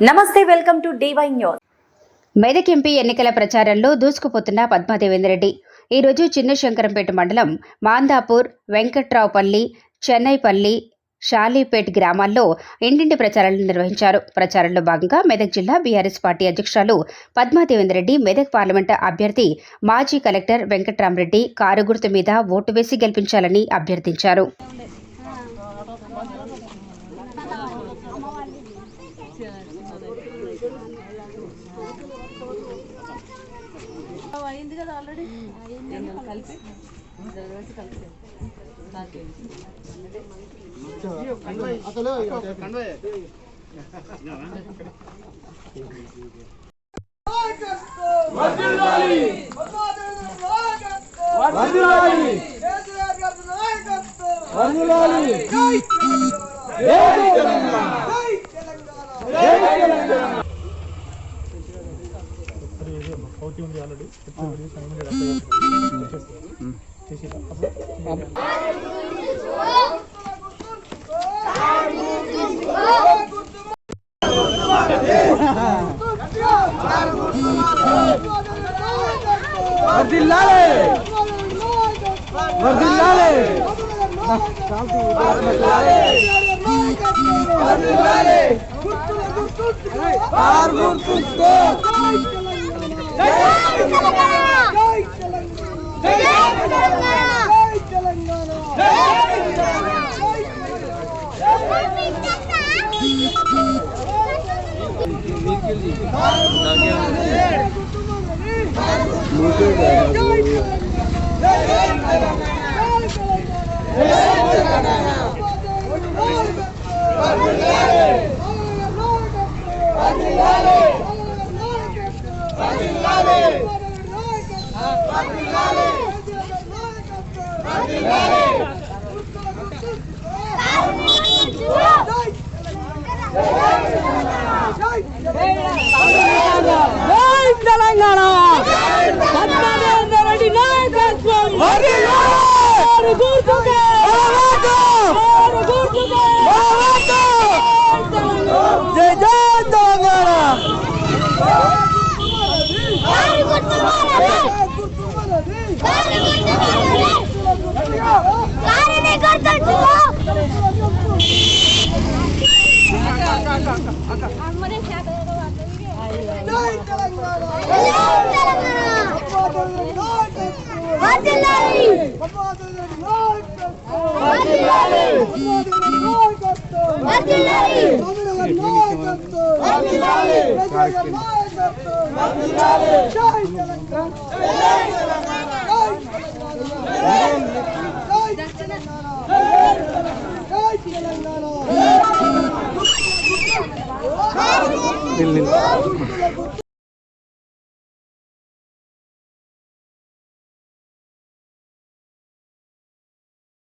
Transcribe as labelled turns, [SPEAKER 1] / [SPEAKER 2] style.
[SPEAKER 1] నమస్తే welcome to DY news
[SPEAKER 2] Medak MP ఎన్నికల ప్రచారంలో దూసుకుపోతున్న పద్మాదేవేంద్రెడ్డి ఈరోజు చిన్నశంకరంపేట మండలం మాందాపూర్ వెంకట్రావుపల్లి చెన్నైపల్లి షాలీపేట్ గ్రామాల్లో ఇంటింటి ప్రచారాలు నిర్వహించారు. ప్రచారంలో భాగంగా మెదక్ జిల్లా బీఆర్ఎస్ పార్టీ అధ్యక్షురాలు పద్మాదేవేంద్రెడ్డి మెదక్ పార్లమెంటు అభ్యర్థి మాజీ కలెక్టర్ వెంకట్రామరెడ్డి కారు గుర్తు మీద ఓటు వేసి గెలిపించాలని అభ్యర్థించారు.
[SPEAKER 3] అయింది కదా ఆల్రెడీ కలిపి కలిపి
[SPEAKER 4] తెలంగాణ వర్దిల్లాలే! వర్దిల్లాలే! నాయకత్వం ఆరు గుర్తుకే! ఆరు గుర్తుకే! జై జై తెలంగాణ తెలంగాణ